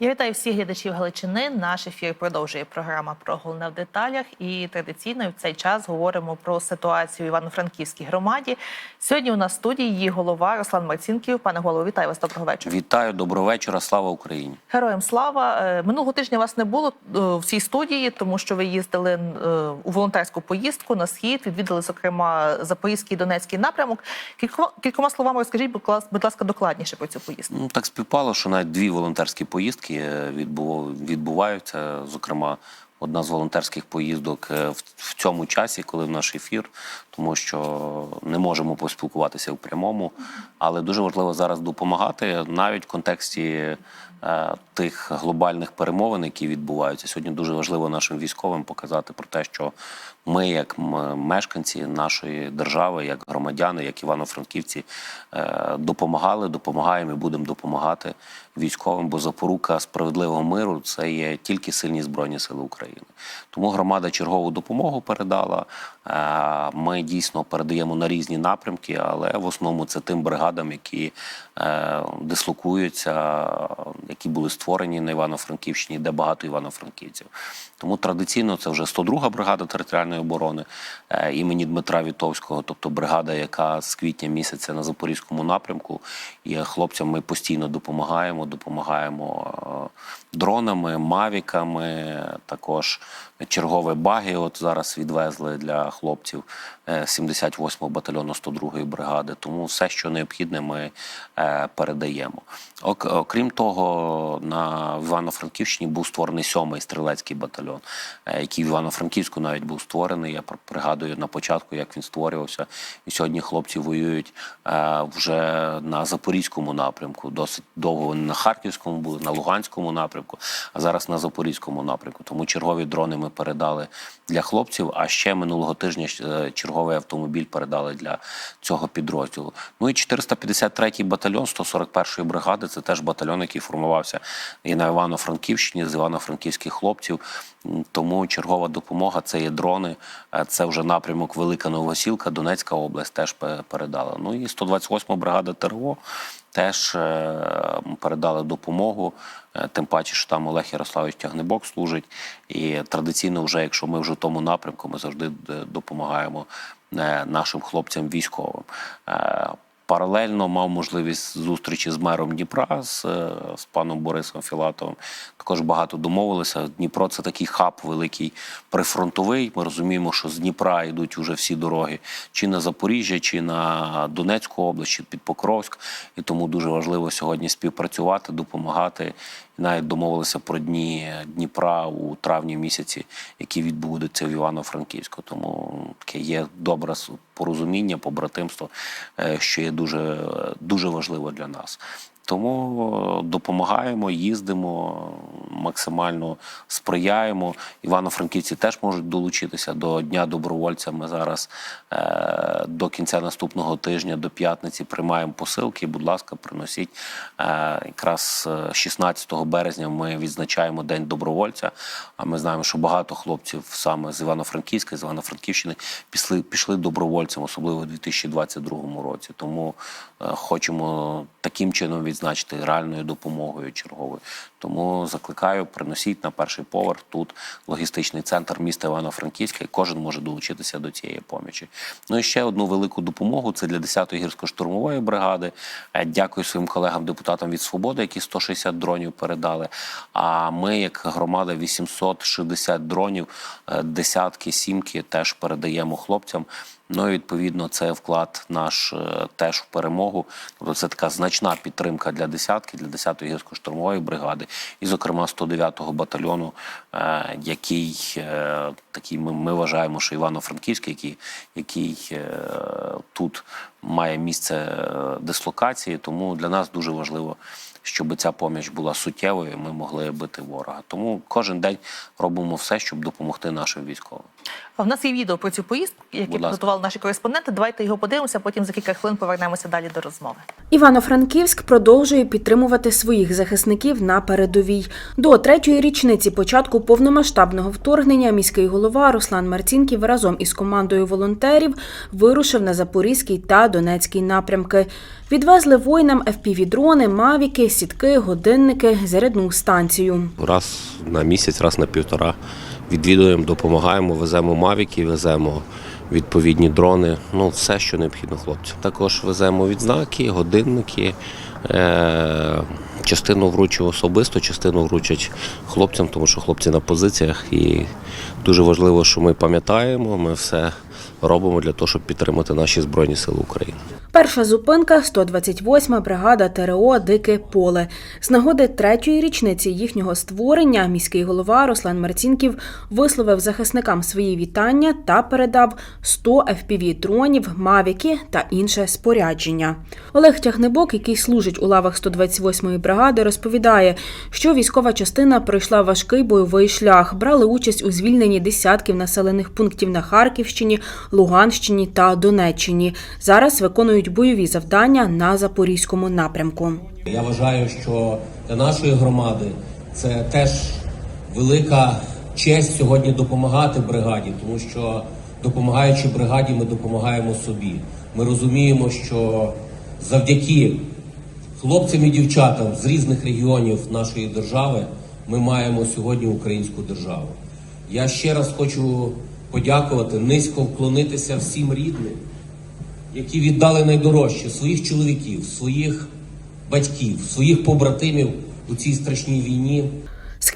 Я вітаю всіх глядачів Галичини. Наш ефір продовжує програма про головне в деталях. І традиційно в цей час говоримо про ситуацію в Івано-Франківській громаді. Сьогодні у нас в студії її голова Руслан Марцінків. Пане голово, вітаю вас. Доброго вечора. Вітаю, доброго вечора. Слава Україні. Героям слава Е, минулого тижня вас не було е, в цій студії, тому що ви їздили е, у волонтерську поїздку на схід. Відвідали зокрема Запорізький і Донецький напрямок. Кількома, кількома словами розкажіть, будь ласка, будь ласка, докладніше про цю поїздку. Ну так співпало, що навіть дві волонтерські поїздки е, відбу- відбуваються. Зокрема, одна з волонтерських поїздок е, в цьому часі, коли в наш ефір, тому що не можемо поспілкуватися в прямому, але дуже важливо зараз допомагати навіть в контексті. е, Тих глобальних перемовин, які відбуваються сьогодні, дуже важливо нашим військовим показати про те, що ми, як мешканці нашої держави, як громадяни, як івано-франківці, е, допомагали, допомагаємо і будемо допомагати військовим, бо запорука справедливого миру це є тільки сильні збройні сили України. Тому громада чергову допомогу передала. Е, Ми дійсно передаємо на різні напрямки, але в основному це тим бригадам, які е, дислокуються, які були створені на Івано-Франківщині, де багато івано-франківців. Тому традиційно це вже 102 бригада територіальної оборони е, імені Дмитра Вітовського, тобто бригада, яка з квітня місяця на запорізькому напрямку. І хлопцям ми постійно допомагаємо, допомагаємо е, дронами, мавіками, також чергові баги. От зараз відвезли для хлопців 78-го батальйону 102-ї бригади. Тому все, що необхідне, ми е, передаємо. Ок- Окрім того, на Івано-Франківщині був створений сьомий стрілецький батальйон, е, який в Івано-Франківську навіть був створений. Я пр- пригадую на початку, як він створювався. І сьогодні хлопці воюють е, вже на Запорізькому напрямку. Досить довго вони на Харківському були, на Луганському напрямку, а зараз на Запорізькому напрямку. Тому чергові дрони ми передали для хлопців. А ще минулого тижня е, черговий автомобіль передали для цього підрозділу. Ну і 453-й батальйон 141-ї бригади. Це теж батальйон, який формувався і на Івано-Франківщині з івано-франківських хлопців. Тому чергова допомога це є дрони. Е, Це вже напрямок Велика Новосілка, Донецька область теж передала. Ну і 128-ма бригада ТРО теж е, передали допомогу. Е, Тим паче, що там Олег Ярославович Тягнебок служить. І традиційно, вже якщо ми вже в тому напрямку, ми завжди допомагаємо нашим хлопцям військовим. Паралельно мав можливість зустрічі з мером Дніпра, з, е, з паном Борисом Філатовим. Також багато домовилися. Дніпро це такий хаб великий прифронтовий. Ми розуміємо, що з Дніпра йдуть уже всі дороги чи на Запоріжжя, чи на Донецьку область, чи під Покровськ. І тому дуже важливо сьогодні співпрацювати, допомагати. Навіть домовилися про дні Дніпра у травні місяці, які відбудуться в Івано-Франківську. Тому таке є добре порозуміння, побратимство, е, що є дуже, дуже важливо для нас. Тому е, допомагаємо, їздимо, максимально сприяємо. Івано-Франківці теж можуть долучитися до Дня добровольця. Ми зараз е, до кінця наступного тижня, до п'ятниці, приймаємо посилки. Будь ласка, приносіть. Е, якраз е, 16 березня ми відзначаємо День добровольця. А ми знаємо, що багато хлопців саме з Івано-Франківська, з Івано-Франківщини пішли, пішли добровольцем, особливо у 2022 році. Тому е, хочемо таким чином відзначити реальною допомогою черговою. Тому закликаю, приносіть на перший поверх тут логістичний центр міста Івано-Франківська, кожен може долучитися до цієї помічі. Ну і ще одну велику допомогу це для 10-ї гірсько-штурмової бригади. Е, Дякую своїм колегам-депутатам від свободи, які 160 дронів передали. А ми, як громада, 860 дронів, е, десятки, сімки теж передаємо хлопцям. Ну і відповідно це вклад наш е, теж в перемогу. Тобто це така значна підтримка для десятки, для 10-ї гірсько-штурмової бригади, і, зокрема, 109-го батальйону, е, який е, такий ми, ми вважаємо, що Івано-Франківський, який, який е, тут має місце дислокації. Тому для нас дуже важливо. Щоб ця поміч була суттєвою, ми могли бити ворога. Тому кожен день робимо все, щоб допомогти нашим військовим. А В нас є відео про цю поїздку, яке підготували наші кореспонденти. Давайте його подивимося, потім за кілька хвилин повернемося далі до розмови. Івано-Франківськ продовжує підтримувати своїх захисників на передовій. До третьої річниці початку повномасштабного вторгнення міський голова Руслан Марцінків разом із командою волонтерів вирушив на Запорізький та Донецький напрямки. Відвезли воїнам FPV-дрони, мавіки, сітки, годинники, зарядну станцію. раз на місяць, раз на півтора відвідуємо, допомагаємо, веземо мавіки, веземо відповідні дрони. Ну, все, що необхідно хлопцям. Також веземо відзнаки, годинники. Е- частину вручу особисто, частину вручать хлопцям, тому що хлопці на позиціях. І дуже важливо, що ми пам'ятаємо, ми все робимо для того, щоб підтримати наші Збройні Сили України. Перша зупинка 128-ма бригада ТРО Дике поле. З нагоди третьої річниці їхнього створення міський голова Руслан Марцінків висловив захисникам свої вітання та передав 100 fpv дронів, мавіки та інше спорядження. Олег Тягнебок, який служить у лавах 128-ї бригади, розповідає, що військова частина пройшла важкий бойовий шлях, брали участь у звільненні десятків населених пунктів на Харківщині, Луганщині та Донеччині. Зараз виконують бойові завдання на запорізькому напрямку. Я вважаю, що для нашої громади це теж велика честь сьогодні допомагати бригаді, тому що допомагаючи бригаді, ми допомагаємо собі. Ми розуміємо, що завдяки хлопцям і дівчатам з різних регіонів нашої держави ми маємо сьогодні українську державу. Я ще раз хочу подякувати, низько вклонитися всім рідним, які віддали найдорожче своїх чоловіків, своїх батьків, своїх побратимів у цій страшній війні.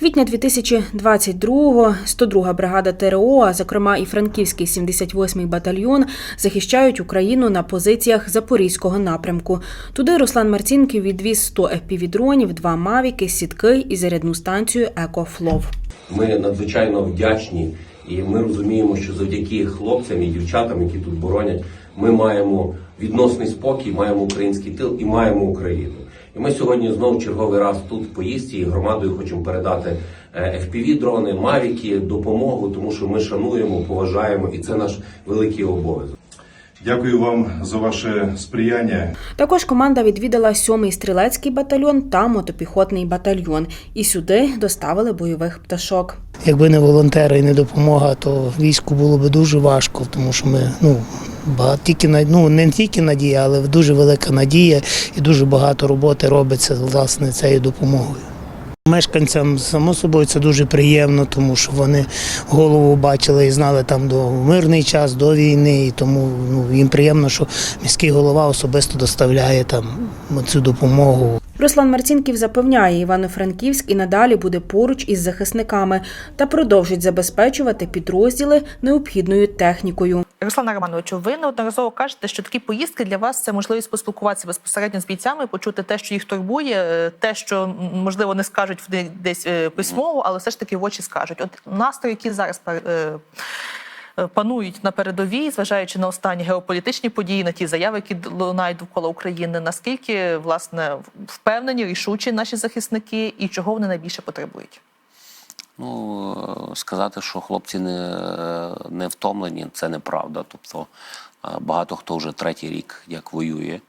Квітня 2022-го 102 бригада ТРО, а зокрема і Франківський 78-й батальйон, захищають Україну на позиціях Запорізького напрямку. Туди Руслан Марцінків відвіз 100 FPV-дронів, два мавіки, сітки і зарядну станцію «Екофлов». Ми надзвичайно вдячні, і ми розуміємо, що завдяки хлопцям і дівчатам, які тут боронять, ми маємо відносний спокій, маємо український тил і маємо Україну. І ми сьогодні знову черговий раз тут в поїздці і громадою хочемо передати fpv дрони, мавіки, допомогу, тому що ми шануємо, поважаємо, і це наш великий обов'язок. Дякую вам за ваше сприяння. Також команда відвідала 7-й стрілецький батальйон та мотопіхотний батальйон. І сюди доставили бойових пташок. Якби не волонтери і не допомога, то війську було б дуже важко, тому що ми ну багато тільки на- ну, не тільки надія, але дуже велика надія і дуже багато роботи робиться власне цією допомогою. Мешканцям, само собою, це дуже приємно, тому що вони голову бачили і знали там до мирний час, до війни, і тому ну, їм приємно, що міський голова особисто доставляє там цю допомогу. Руслан Марцінків запевняє, Івано-Франківськ і надалі буде поруч із захисниками та продовжить забезпечувати підрозділи необхідною технікою. Руслана Романовичу, ви неодноразово кажете, що такі поїздки для вас це можливість поспілкуватися безпосередньо з бійцями, почути те, що їх турбує, е, те, що можливо не скажуть десь е, письмово, але все ж таки в очі скажуть. От настрої, які зараз е, панують на передовій, зважаючи на останні геополітичні події, на ті заяви, які лунають довкола України. Наскільки власне впевнені, рішучі наші захисники, і чого вони найбільше потребують? Ну, е, сказати, що хлопці не, не втомлені, це неправда. Тобто е, багато хто вже третій рік як воює.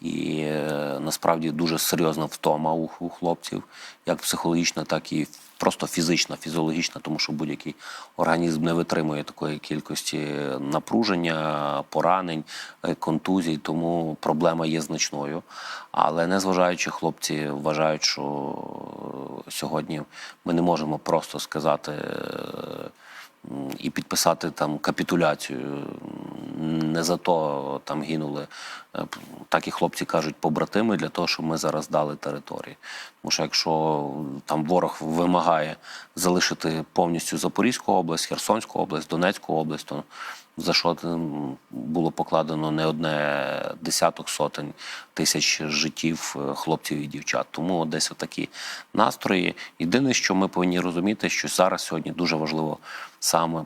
І е, насправді дуже серйозна втома у, у хлопців, як психологічна, так і просто фізична, фізіологічна, тому що будь-який організм не витримує такої кількості напруження, поранень, е, контузій, тому проблема є значною. Але незважаючи, хлопці вважають, що сьогодні ми не можемо просто сказати. І підписати там капітуляцію. Не за то там гинули, е, так і хлопці кажуть, побратими для того, щоб ми зараз дали території. Тому що якщо там ворог вимагає залишити повністю Запорізьку область, Херсонську область, Донецьку область, то за що було покладено не одне десяток сотень тисяч життів е, хлопців і дівчат. Тому десь отакі настрої. Єдине, що ми повинні розуміти, що зараз сьогодні дуже важливо саме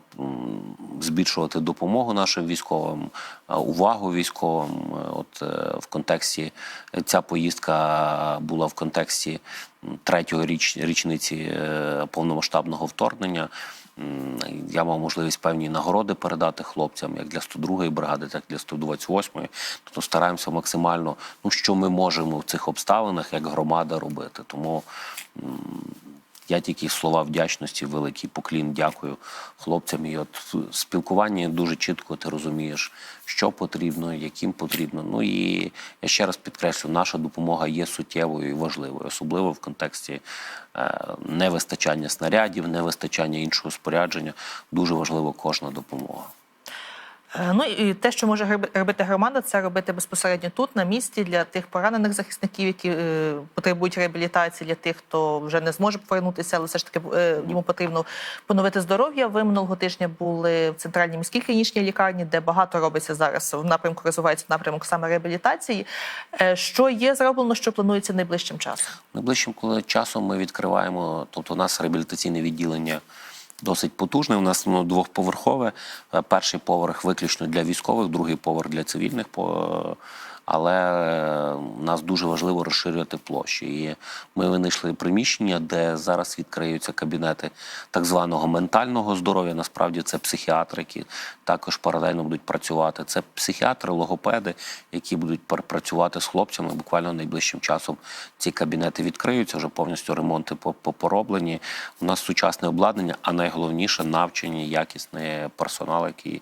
збільшувати допомогу нашим військовим, е, увагу військовим. Е, От в контексті ця поїздка була в контексті м, третьої річ, річниці повномасштабного вторгнення. Я мав можливість певні нагороди передати хлопцям, як для 102-ї бригади, так і для 128-ї. Тобто стараємося максимально, ну що ми можемо в цих обставинах як громада робити. Тому я тільки слова вдячності, великий поклін, дякую хлопцям. І от в спілкуванні дуже чітко ти розумієш, що потрібно, яким потрібно. Ну і я ще раз підкреслю, наша допомога є суттєвою і важливою, особливо в контексті е, невистачання снарядів, невистачання іншого спорядження. Дуже важлива кожна допомога. Е, Ну і те, що може робити громада, це робити безпосередньо тут, на місці, для тих поранених захисників, які е, потребують реабілітації, для тих, хто вже не зможе повернутися, але все ж таки е, йому потрібно поновити здоров'я. Ви минулого тижня були в центральній міській клінічній лікарні, де багато робиться зараз в напрямку, розвивається напрямок саме реабілітації. Що є зроблено, що планується найближчим часом? Найближчим часом ми відкриваємо, тобто у нас реабілітаційне відділення досить потужне. У нас воно двохповерхове. Е, Перший поверх виключно для військових, другий поверх для цивільних. по- Але е, нас дуже важливо розширювати площі. І ми винайшли приміщення, де зараз відкриються кабінети так званого ментального здоров'я. Насправді це психіатри, які також паралельно будуть працювати. Це психіатри, логопеди, які будуть працювати з хлопцями. Буквально найближчим часом ці кабінети відкриються, вже повністю ремонти по- по- пороблені. У нас сучасне обладнання, а найголовніше навчені, якісний персонал, який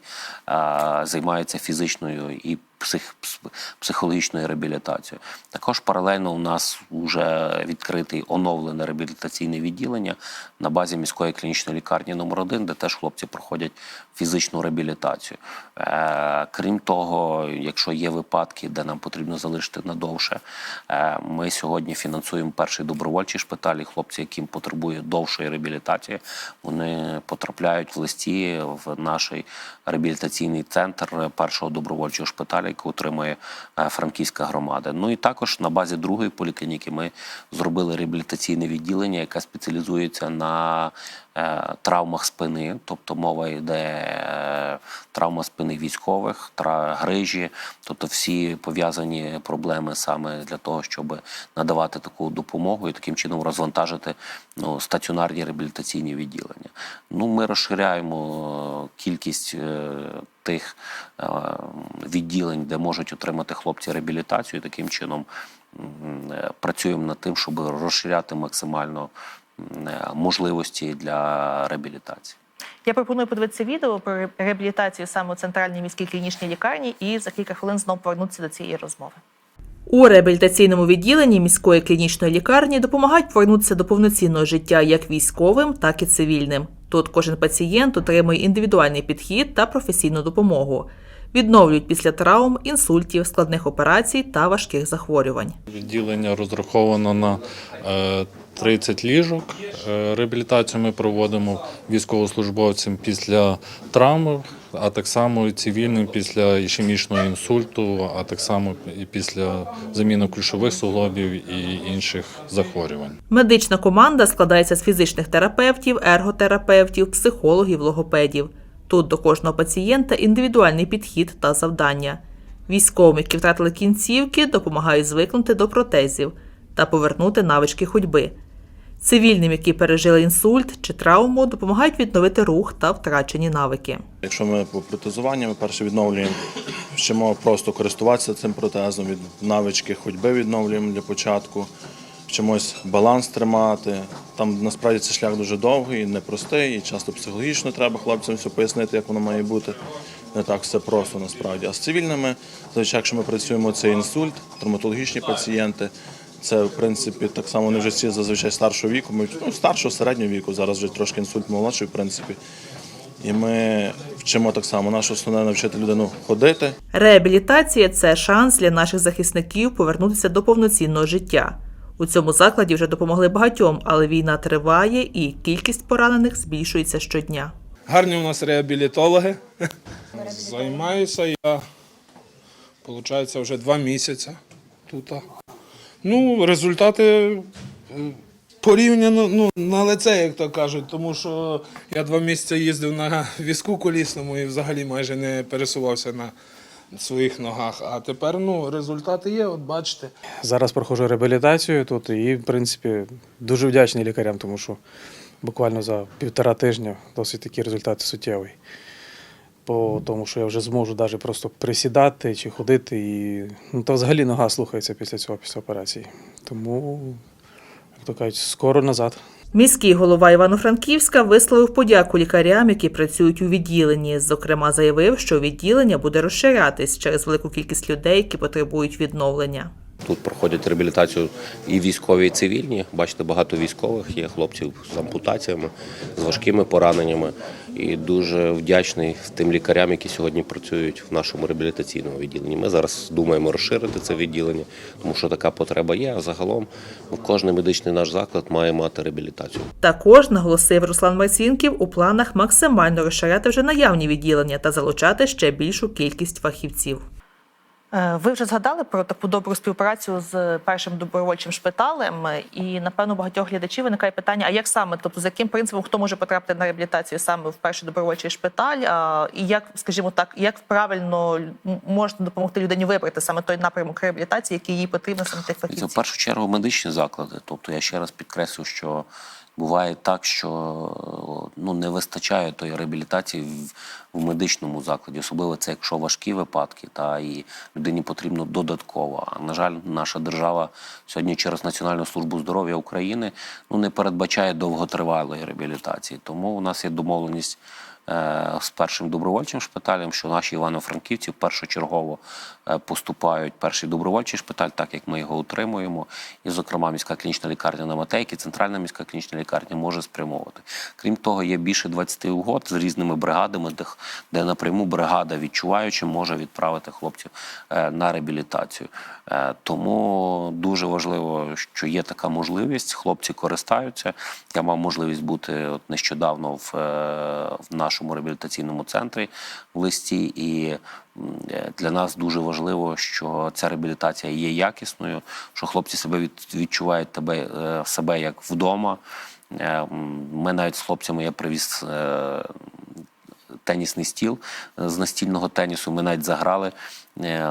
е, займається фізичною і псих, пс- психологічною реабілітацією. Також паралельно у нас вже відкритий оновлене реабілітаційне відділення на базі міської клінічної лікарні номер 1 де теж хлопці проходять фізичну реабілітацію. Е, крім того, якщо є випадки, де нам потрібно залишити надовше, е, ми сьогодні фінансуємо перший добровольчий шпиталь. І хлопці, яким потребує довшої реабілітації, вони потрапляють в листі в наш реабілітаційний центр першого добровольчого шпиталю, який отримує е, франківська громада. Ну і також на базі другої поліклініки ми зробили реабілітаційне відділення, яке спеціалізується на травмах спини, тобто мова йде е, травма спини військових, грижі, тобто всі пов'язані проблеми саме для того, щоб надавати таку допомогу і таким чином розвантажити ну, стаціонарні реабілітаційні відділення. Ну, ми розширяємо е, кількість е, тих е, відділень, де можуть отримати хлопці реабілітацію. І таким чином е, працюємо над тим, щоб розширяти максимально е, можливості для реабілітації. Я пропоную подивитися відео про реабілітацію саме у центральній міській клінічній лікарні і за кілька хвилин знову повернутися до цієї розмови. У реабілітаційному відділенні міської клінічної лікарні допомагають повернутися до повноцінного життя як військовим, так і цивільним. Тут кожен пацієнт отримує індивідуальний підхід та професійну допомогу. Відновлюють після травм, інсультів, складних операцій та важких захворювань. Відділення розраховано на е, 30 ліжок. Е, Реабілітацію ми проводимо військовослужбовцям після травм, а так само і цивільним після ішемічного інсульту, а так само і після заміни ключових суглобів і інших захворювань. Медична команда складається з фізичних терапевтів, ерготерапевтів, психологів, логопедів. Тут до кожного пацієнта індивідуальний підхід та завдання. Військовим, які втратили кінцівки, допомагають звикнути до протезів та повернути навички ходьби. Цивільним, які пережили інсульт чи травму, допомагають відновити рух та втрачені навики. Якщо ми по протезуванню, ми перше відновлюємо, вчимо просто користуватися цим протезом, від навички ходьби відновлюємо для початку, вчимось баланс тримати. Там насправді цей шлях дуже довгий, непростий, і часто психологічно треба хлопцям все пояснити, як воно має бути. Не так все просто насправді. А з цивільними, зазвичай, якщо ми працюємо, це інсульт, травматологічні пацієнти. Це, в принципі, так само вони вже всі зазвичай старшого віку. Ми ну, старшого середнього віку, зараз вже трошки інсульт молодший, в принципі. І ми вчимо так само. Наше основне навчити людину ходити. Реабілітація це шанс для наших захисників повернутися до повноцінного життя. У цьому закладі вже допомогли багатьом, але війна триває і кількість поранених збільшується щодня. Гарні у нас реабілітологи. Займаюся я, виходить, вже два місяці тут. Ну, результати е, порівняно ну, на лице, як то кажуть, тому що я два місяці їздив на візку колісному і взагалі майже не пересувався на своїх ногах. А тепер ну, результати є, от бачите. Зараз проходжу реабілітацію тут і, в принципі, дуже вдячний лікарям, тому що буквально за півтора тижня досить такі результати суттєві. По тому, що я вже зможу навіть просто присідати чи ходити, і ну, то взагалі нога слухається після цього, після операції. Тому, як то кажуть, скоро назад. Міський голова Івано-Франківська висловив подяку лікарям, які працюють у відділенні. Зокрема, заявив, що відділення буде розширятись через велику кількість людей, які потребують відновлення. Тут проходять реабілітацію і військові, і цивільні. Бачите, багато військових є хлопців з ампутаціями, з важкими пораненнями. І дуже вдячний тим лікарям, які сьогодні працюють в нашому реабілітаційному відділенні. Ми зараз думаємо розширити це відділення, тому що така потреба є. А загалом кожен медичний наш заклад має мати реабілітацію. Також наголосив Руслан Марцінків у планах максимально розширяти вже наявні відділення та залучати ще більшу кількість фахівців. Е, Ви вже згадали про таку добру співпрацю з першим добровольчим шпиталем, і напевно багатьох глядачів виникає питання: а як саме, тобто за яким принципом хто може потрапити на реабілітацію саме в перший добровольчий шпиталь? А, і як, скажімо так, як правильно можна допомогти людині вибрати саме той напрямок реабілітації, який їй потрібен саме тих Це в першу чергу медичні заклади. Тобто я ще раз підкреслю, що буває так, що ну не вистачає тої реабілітації в, в медичному закладі, особливо це якщо важкі випадки, та і людині потрібно додатково. А на жаль, наша держава сьогодні через Національну службу здоров'я України ну не передбачає довготривалої реабілітації. Тому у нас є домовленість. Е, З першим добровольчим шпиталем, що наші івано-франківці першочергово е, поступають перший добровольчий шпиталь, так як ми його утримуємо. І, зокрема, міська клінічна лікарня на Матейки, центральна міська клінічна лікарня може спрямовувати. Крім того, є більше 20 угод з різними бригадами, де, напряму бригада відчуваючи може відправити хлопців е, на реабілітацію. Тому дуже важливо, що є така можливість. Хлопці користаються. Я мав можливість бути от нещодавно в, в нашому реабілітаційному центрі в листі, і е, для нас дуже важливо, що ця реабілітація є якісною, що хлопці себе від, відчувають тебе е, себе як вдома. Е, Ми навіть з хлопцями я привіз. Тенісний стіл з настільного тенісу. Ми навіть заграли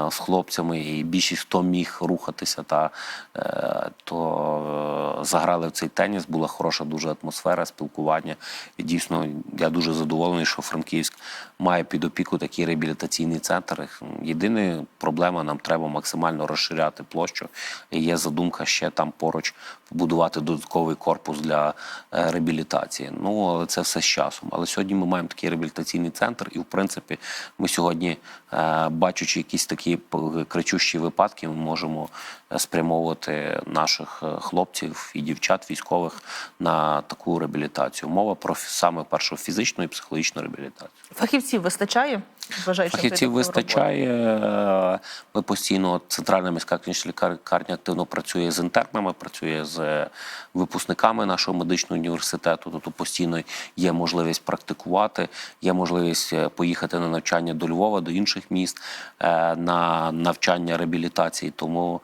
з хлопцями, і більшість хто міг рухатися, та е, то е, заграли в цей теніс. Була хороша дуже атмосфера, спілкування. І дійсно, я дуже задоволений, що Франківськ має під опіку такий реабілітаційний центр. Єдина проблема, нам треба максимально розширяти площу. І є задумка ще там поруч побудувати додатковий корпус для е, реабілітації. Ну але це все з часом. Але сьогодні ми маємо такий реабілітаційний центр, і в принципі, ми сьогодні, е, бачачи якісь такі кричущі випадки, ми можемо е, спрямовувати наших е, хлопців і дівчат військових на таку реабілітацію. Мова про саме першу фізичну і психологічну реабілітацію. Фахівців вистачає? Фахівців вистачає. Ми постійно центральна міська клінічна лікарня активно працює з інтернами, працює з випускниками нашого медичного університету. Тобто постійно є можливість практикувати, є можливість е, поїхати на навчання до Львова, до інших міст е, на навчання реабілітації. Тому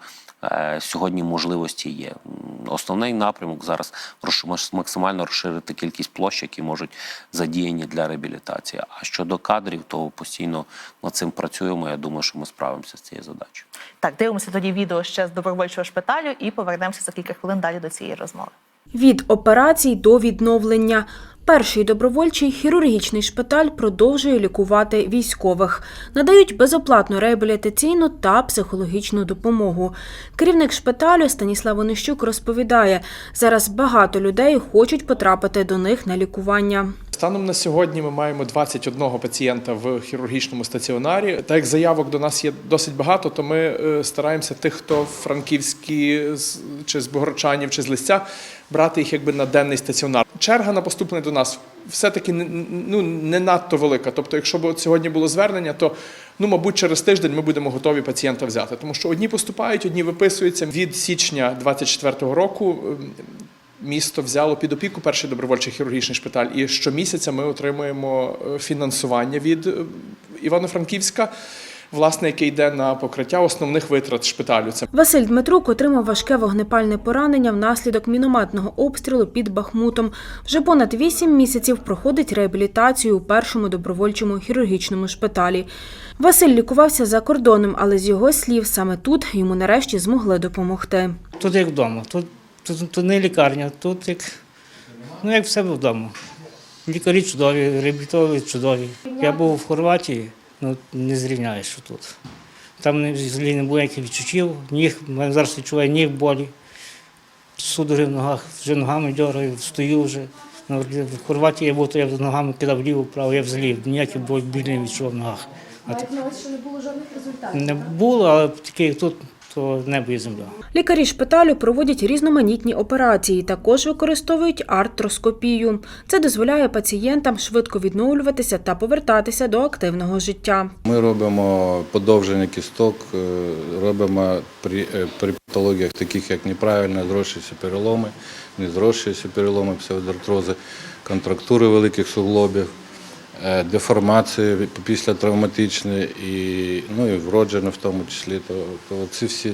сьогодні можливості є. Основний напрямок зараз максимально розширити кількість площ, які можуть задіяні для реабілітації. А щодо кадрів, то постійно над цим працюємо. Я думаю, що ми справимося з цією задачею. Так, дивимося тоді відео ще з добровольчого шпиталю і повернемося за кілька хвилин далі до цієї розмови. Від операцій до відновлення. Перший добровольчий хірургічний шпиталь продовжує лікувати військових, надають безоплатну реабілітаційну та психологічну допомогу. Керівник шпиталю Станіслав Онищук розповідає, зараз багато людей хочуть потрапити до них на лікування. Станом на сьогодні ми маємо 21 пацієнта в хірургічному стаціонарі. Так як заявок до нас є досить багато, то ми е, стараємося тих, хто франківські чи з Богородчанів, чи з Листя, брати їх якби на денний стаціонар. Черга на поступлення до нас все-таки ну, не надто велика. Тобто, якщо б сьогодні було звернення, то ну, мабуть, через тиждень ми будемо готові пацієнта взяти. Тому що одні поступають, одні виписуються. Від січня 2024 року ем, Місто взяло під опіку перший добровольчий хірургічний шпиталь, і щомісяця ми отримуємо е, фінансування від е, Івано-Франківська власне, який йде на покриття основних витрат шпиталю. Це Василь Дмитрук отримав важке вогнепальне поранення внаслідок мінометного обстрілу під Бахмутом. Вже понад вісім місяців проходить реабілітацію у першому добровольчому хірургічному шпиталі. Василь лікувався за кордоном, але з його слів, саме тут йому нарешті змогли допомогти. Тут як вдома, тут, тут, тут не лікарня, тут як, ну, як в себе вдома. Лікарі чудові, реабілітологи чудові. Я був в Хорватії, ну не зрівняєш, що тут. Там взагалі не було ніяких відчуттів, ніг, мене зараз відчуваю ніг болі, судори в ногах, вже ногами дергаю, стою вже. Ну, В Хорватії я був, то я ногами кидав ліво, вправо, я взагалі ніяких біль не відчував в ногах. А тут- що не було жодних результатів. Не було, але таке тут, то небо і земля. Лікарі шпиталю проводять різноманітні операції, також використовують артроскопію. Це дозволяє пацієнтам швидко відновлюватися та повертатися до активного життя. Ми робимо подовження кісток, е, робимо при, е, при патологіях, таких як неправильно зрощуються переломи, не зрощуються переломи, псевдоартрози, контрактури великих суглобів, деформації після травматичної і, ну, і вроджені в тому числі. То, то ці всі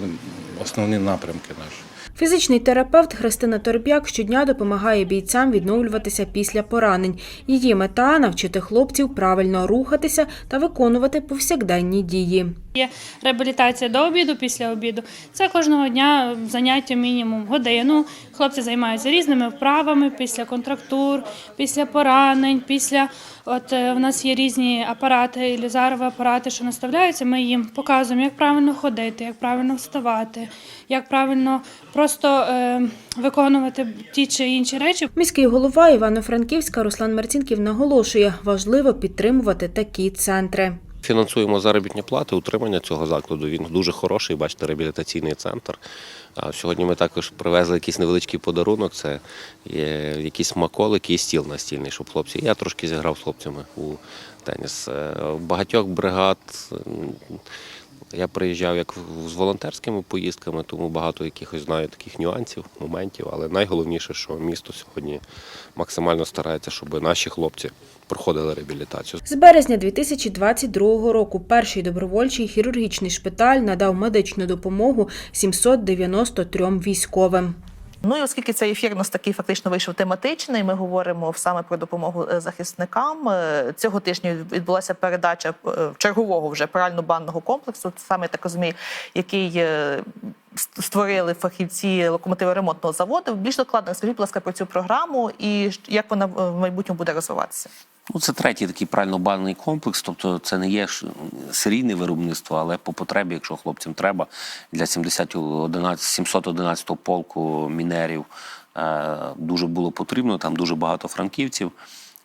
основні напрямки наші. Фізичний терапевт Христина Торбяк щодня допомагає бійцям відновлюватися після поранень. Її мета навчити хлопців правильно рухатися та виконувати повсякденні дії. Є реабілітація до обіду, після обіду. Це кожного дня заняття мінімум годину. Хлопці займаються різними вправами після контрактур, після поранень, після от е, в нас є різні апарати, ілізарові апарати, що наставляються. Ми їм показуємо, як правильно ходити, як правильно вставати, як правильно просто е, виконувати ті чи інші речі. Міський голова Івано-Франківська Руслан Марцінків наголошує, важливо підтримувати такі центри. Фінансуємо заробітні плати, утримання цього закладу. Він дуже хороший, бачите, реабілітаційний центр. А Сьогодні ми також привезли якийсь невеличкий подарунок. Це є якісь смаколики і стіл настільний, щоб хлопці. Я трошки зіграв з хлопцями у теніс. Е, багатьох бригад я приїжджав як з волонтерськими поїздками, тому багато якихось знаю таких нюансів, моментів. Але найголовніше, що місто сьогодні максимально старається, щоб наші хлопці проходили реабілітацію. З березня 2022 року перший добровольчий хірургічний шпиталь надав медичну допомогу 793 військовим. Ну і оскільки цей ефір у нас такий фактично вийшов тематичний, ми говоримо саме про допомогу е, захисникам. Е, Цього тижня відбулася передача е, чергового вже прально-банного комплексу. Саме так розумію, який створили фахівці локомотиво-ремонтного заводу. Більш докладно скажіть, будь ласка, про цю програму і як вона в майбутньому буде розвиватися. Ну, це третій такий правильно-банний комплекс, тобто це не є серійне виробництво, але по потребі, якщо хлопцям треба, для 711 711 полку мінерів е, дуже було потрібно, там дуже багато франківців.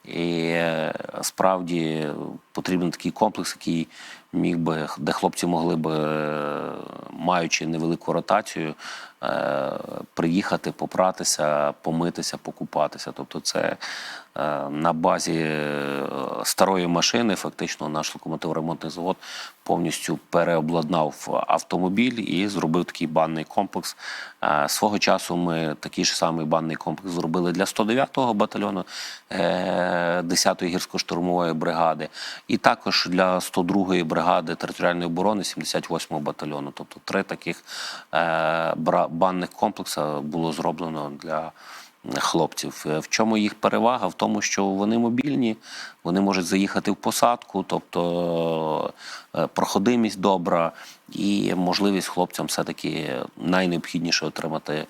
І е, справді потрібен такий комплекс, який міг би, де хлопці могли би, е, маючи невелику ротацію, е, приїхати, попратися, помитися, покупатися. Тобто, це е, на базі старої машини, фактично, наш локомотив-ремонтний завод повністю переобладнав автомобіль і зробив такий банний комплекс. Свого часу ми такий ж самий банний комплекс зробили для 109-го батальйону е, 10-ї гірсько-штурмової бригади, і також для 102-ї бригади територіальної оборони 78-го батальйону. Тобто три таких е, банних комплекса було зроблено для хлопців. Е, В чому їх перевага? В тому, що вони мобільні, вони можуть заїхати в посадку, тобто е, проходимість добра і можливість хлопцям все-таки найнеобхідніше отримати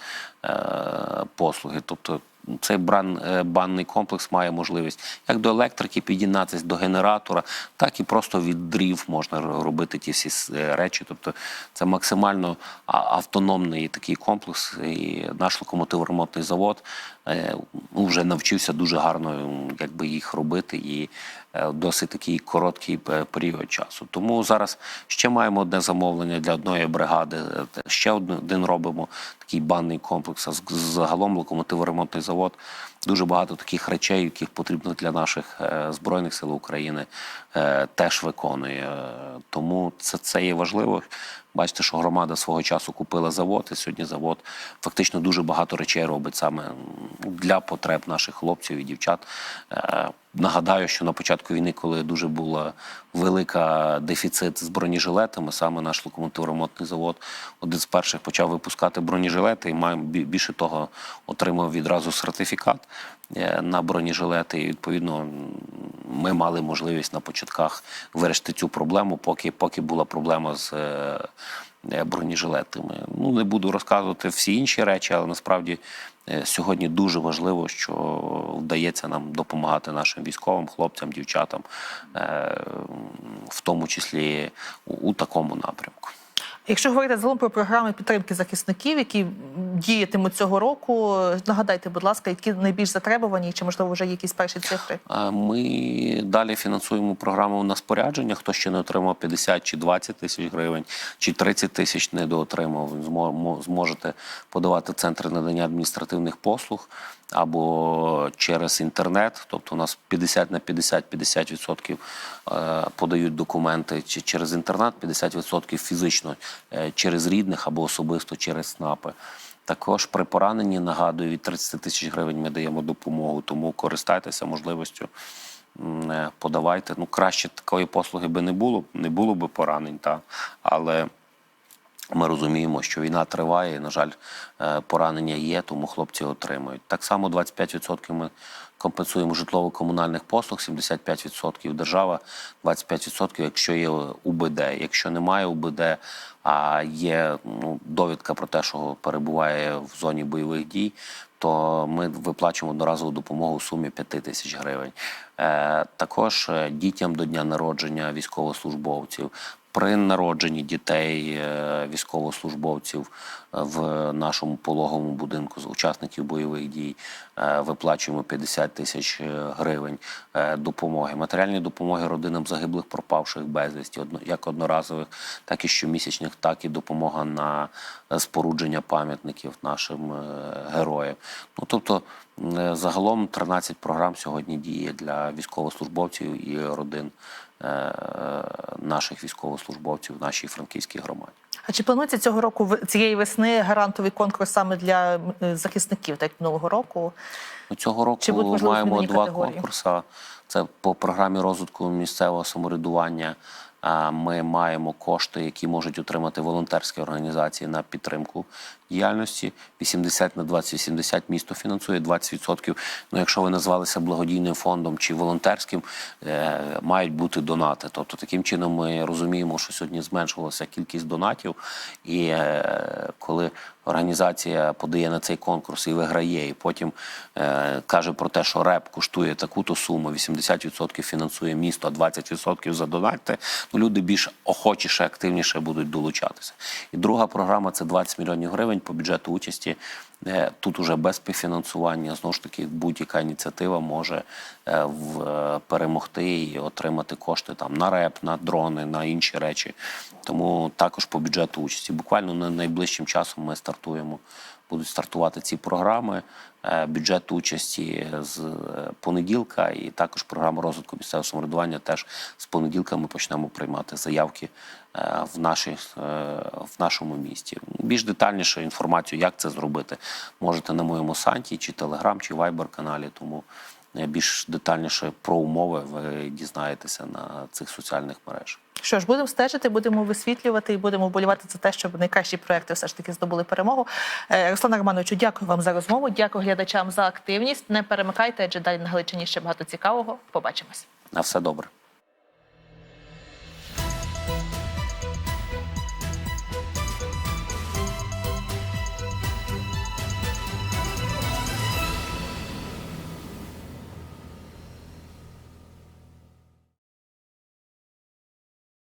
послуги. Тобто цей бран, е, банний комплекс має можливість як до електрики під'єднатися до генератора, так і просто від дрів можна робити ті всі е, речі. Тобто це максимально автономний такий комплекс. І наш локомотив-ремонтний завод е, ну, вже навчився дуже гарно якби, їх робити і досить такий короткий е, період часу. Тому зараз ще маємо одне замовлення для одної бригади. е, Ще один робимо такий банний комплекс. А загалом локомотив-ремонтний завод дуже багато таких речей, яких потрібно для наших е, збройних сил України, е, теж виконує. Е, Тому це, це є важливо. Бачите, що громада свого часу купила завод, і сьогодні завод фактично дуже багато речей робить саме для потреб наших хлопців і дівчат. Е, Нагадаю, що на початку війни, коли дуже була велика дефіцит з бронежилетами, саме наш локомотив-ремонтний завод один з перших почав випускати бронежилети і маємо більше того, отримав відразу сертифікат е, на бронежилети. І відповідно ми мали можливість на початках вирішити цю проблему, поки, поки була проблема з. Е, Бронежилетами. Ну не буду розказувати всі інші речі, але насправді е, сьогодні дуже важливо, що вдається нам допомагати нашим військовим, хлопцям, дівчатам, е, в тому числі у такому напрямку. Якщо говорити загалом про програми підтримки захисників, які діятимуть цього року, нагадайте, будь ласка, які найбільш затребувані, чи можливо вже якісь перші цифри? Ми далі фінансуємо програму на спорядження. Хто ще не отримав 50 чи 20 тисяч гривень, чи 30 тисяч недоотримав, ви змо- зможете подавати центри надання адміністративних послуг або через інтернет. Тобто у нас 50 на 50, 50% е, подають документи через інтернет, 50% фізично е, через рідних або особисто через СНАПи. Також при пораненні, нагадую, від 30 тисяч гривень ми даємо допомогу, тому користайтеся можливістю, е, подавайте. Ну, краще такої послуги би не було, не було би поранень, та, але ми розуміємо, що війна триває, і, на жаль, е, поранення є, тому хлопці отримують. Так само 25% ми компенсуємо житлово-комунальних послуг, 75% держава, 25% якщо є УБД. Якщо немає УБД, а є ну, довідка про те, що перебуває в зоні бойових дій, то ми виплачуємо одноразову допомогу у сумі 5 тисяч гривень. Е, також е, дітям до дня народження військовослужбовців. При народженні дітей е, військовослужбовців е, в нашому пологовому будинку з учасників бойових дій е, виплачуємо 50 тисяч гривень допомоги. Матеріальні допомоги родинам загиблих, пропавших безвісті, як одноразових, так і щомісячних, так і допомога на спорудження пам'ятників нашим героям. Ну тобто, загалом 13 програм сьогодні діє для військовослужбовців і родин наших військовослужбовців в нашій франківській громаді. А чи планується цього року цієї весни гарантовий конкурс саме для е, захисників, так як минулого року? Ну, Цього року Чи будуть, можливо, маємо два категорії? конкурси. Це по програмі розвитку місцевого самоврядування. Ми маємо кошти, які можуть отримати волонтерські організації на підтримку діяльності. 80 на 20, 80 місто фінансує, 20%. Ну, якщо ви назвалися благодійним фондом чи волонтерським, е, мають бути донати. Тобто таким чином ми розуміємо, що сьогодні зменшувалася кількість донатів, і е, коли організація подає на цей конкурс і виграє, і потім е, каже про те, що реп коштує таку-то суму, 80% фінансує місто, а 20% задонатьте, ну люди більш охочіше, активніше будуть долучатися. І друга програма це 20 мільйонів гривень по бюджету участі. Е, Тут уже без співфінансування, знову ж таки, будь-яка ініціатива може е, е, перемогти і отримати кошти там на реп, на дрони, на інші речі. Тому також по бюджету участі. Буквально на найближчим часом ми стартуємо, будуть стартувати ці програми. бюджету участі з е, понеділка, і також програма розвитку місцевого самоврядування. Теж з понеділка ми почнемо приймати заявки е, в, нашій, е, в нашому місті. Більш детальніше інформацію, як це зробити, можете на моєму сайті, чи Телеграм, чи Вайбер каналі. Тому е, більш детальніше про умови ви дізнаєтеся на цих соціальних мережах. Що ж, будемо стежити, будемо висвітлювати і будемо вболівати за те, щоб найкращі проекти все ж таки здобули перемогу. Е, Руслана Романовичу, дякую вам за розмову. Дякую глядачам за активність. Не перемикайте, адже далі на Галичині ще багато цікавого. Побачимось. На все добре.